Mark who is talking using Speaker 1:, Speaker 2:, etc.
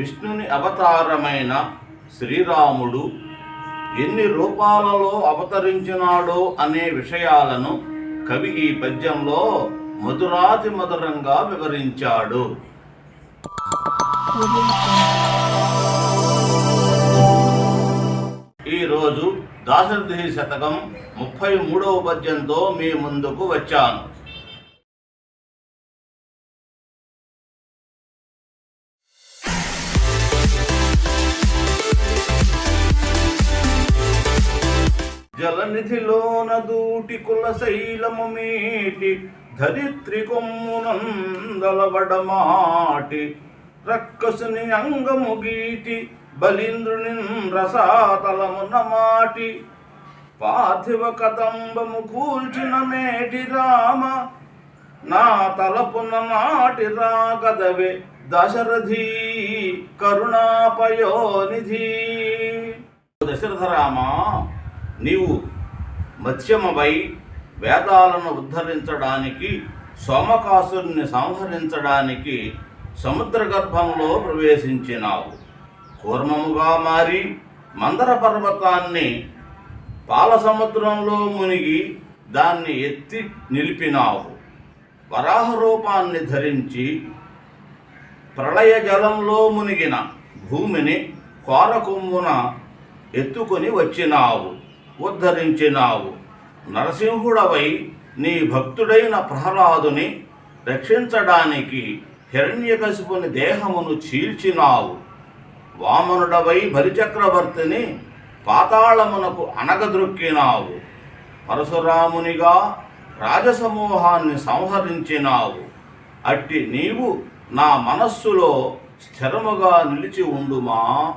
Speaker 1: విష్ణుని అవతారమైన శ్రీరాముడు ఎన్ని రూపాలలో అవతరించినాడో అనే విషయాలను కవి ఈ పద్యంలో మధురాతి మధురంగా వివరించాడు. ఈరోజు దాశరథి శతకం ముప్పై మూడవ పద్యంతో మీ ముందుకు వచ్చాను. జలనిధిలోన దూటి కుల శైలము మేటి ధరిత్రి కొమ్మునందలవడమాటి రక్కసుని అంగము గీటి బలింద్రుని రసాతలమున మాటి పార్థివ కదంబము కూల్చిన మేటి రామ నా తలపున నాటి రాగదవే దశరథి కరుణాపయోనిధి. దశరథ దశరథరామా నీవు మత్స్యమవై వేదాలను ఉద్ధరించడానికి సోమకాసుని సంహరించడానికి సముద్ర గర్భంలో ప్రవేశించినావు. కూర్మముగా మారి మందర పర్వతాన్ని పాల సముద్రంలో మునిగి దాన్ని ఎత్తి నిలిపినావు. వరాహ రూపాన్ని ధరించి ప్రళయ జలంలో మునిగిన భూమిని కోరకొమ్మున ఎత్తుకొని వచ్చినావు. ఉద్ధరించినావు. నరసింహుడవై నీ భక్తుడైన ప్రహ్లాదుని రక్షించడానికి హిరణ్యకశిపుని దేహమును చీల్చినావు. వామనుడవై బలిచక్రవర్తిని పాతాళమునకు అనగదృక్కినావు పరశురామునిగా రాజసమూహాన్ని సంహరించినావు. అట్టి నీవు నా మనస్సులో స్థిరముగా నిలిచి ఉండుమా?